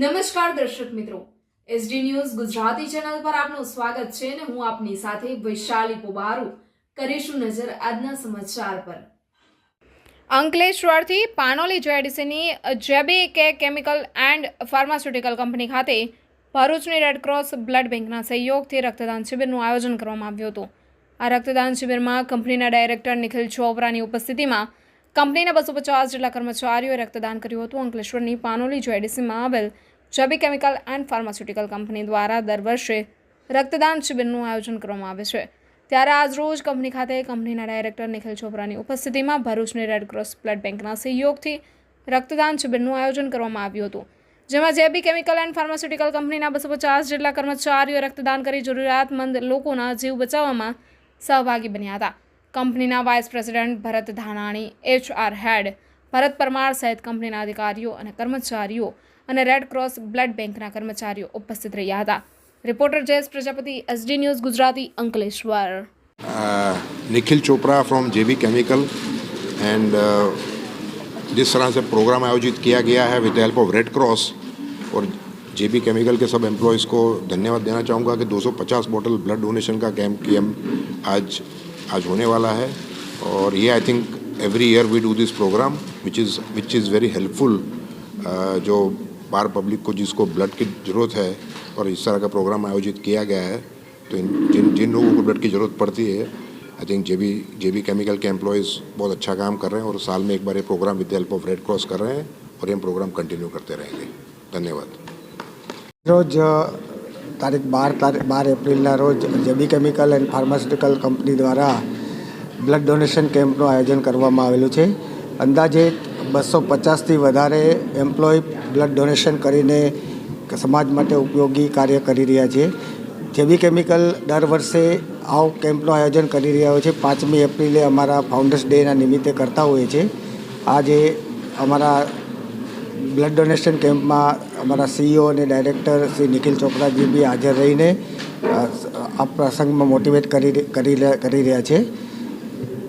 નમસ્કાર દર્શક મિત્રો. એસડી ન્યૂઝ ગુજરાતી ચેનલ પર આપનું સ્વાગત છે અને હું આપની સાથે વૈશાલી પોબારુ કરીશું નજર આજના સમાચાર પર. અંકલેશ્વરથી Panoli જેડીસીની JB K chemical and pharmaceutical company ખાતે ભરૂચની રેડક્રોસ બ્લડ બેંકના સહયોગથી રક્તદાન શિબિરનું આયોજન કરવામાં આવ્યું હતું. આ રક્તદાન શિબિરમાં કંપનીના ડાયરેક્ટર નિખિલ ચોપરાની ઉપસ્થિતિમાં કંપનીના બસો પચાસ જેટલા કર્મચારીઓએ રક્તદાન કર્યું હતું. અંકલેશ્વરની પાનોલી જેડીસીમાં આવેલ JB chemical and pharmaceutical company દ્વારા દર વર્ષે રક્તદાન શિબિરનું આયોજન કરવામાં આવે છે. ત્યારે આજરોજ કંપની ખાતે કંપનીના ડાયરેક્ટર નિખિલ ચોપરાની ઉપસ્થિતિમાં ભરૂચની રેડક્રોસ બ્લડ બેંકના સહયોગથી રક્તદાન શિબિરનું આયોજન કરવામાં આવ્યું હતું. જેમાં જેબી કેમિકલ એન્ડ ફાર્માસ્યુટિકલ કંપનીના બસો પચાસ જેટલા કર્મચારીઓ રક્તદાન કરી જરૂરિયાતમંદ લોકોના જીવ બચાવવામાં સહભાગી બન્યા હતા. કંપનીના vice president Bharat Dhanani HR head Bharat Parmar સહિત કંપનીના અધિકારીઓ અને કર્મચારીઓ અને રેડ ક્રોસ બ્લડ બેંકના કર્મચારીઓ ઉપસ્થિત રહ્યા હતા reporter Jayesh Prajapati SD news Gujarati Ankleshwar uh, Nikhil Chopra from JB chemical and जिस तरह से प्रोग्राम आयोजित किया गया है with help of red cross और जेबी केमिकल के सब एम्प्लॉयज़ को धन्यवाद देना चाहूँगा कि 250 बोतल ब्लड डोनेशन का कैंप की हम आज आज होने वाला है। और ये I think every year we do this programme which is which is very helpful जो बार पब्लिक को, जिसको ब्लड की ज़रूरत है, और इस तरह का प्रोग्राम आयोजित किया गया है तो इन, जिन जिन लोगों को ब्लड की ज़रूरत पड़ती है I think J B J B chemical के एम्प्लॉयज़ बहुत अच्छा काम कर रहे हैं, और साल में एक बार ये programme with the help of red cross कर रहे हैं, और ये प्रोग्राम कंटिन्यू करते रहेंगे। धन्यवाद। रोज તારીખ બાર તારીખ બાર એપ્રિલના રોજ JB chemical and pharmaceutical company દ્વારા બ્લડ ડોનેશન કેમ્પનું આયોજન કરવામાં આવેલું છે. અંદાજે બસો પચાસથી વધારે એમ્પ્લોય બ્લડ ડોનેશન કરીને સમાજ માટે ઉપયોગી કાર્ય કરી રહ્યા છે. જેબી કેમિકલ દર વર્ષે આ કેમ્પનું આયોજન કરી રહ્યા હોય છે. પાંચમી એપ્રિલે અમારા ફાઉન્ડર્સ ડેના નિમિત્તે કરતા હોઈએ છે આજે અમારા બ્લડ ડોનેશન કેમ્પમાં અમારા સીઈઓ અને ડાયરેક્ટર શ્રી નિખિલ ચોપરાજી બી હાજર રહીને આ પ્રસંગમાં મોટિવેટ કરી કરી રહ્યા- છે.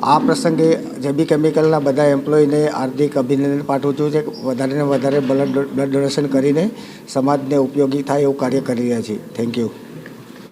આ પ્રસંગે જેબી કેમિકલના બધા એમ્પ્લોયને હાર્દિક અભિનંદન પાઠવું છું કે વધારે ને વધારે બ્લડ બ્લડ ડોનેશન કરીને સમાજને ઉપયોગી થાય એવું કાર્ય કરી રહ્યા છીએ થેન્ક યુ.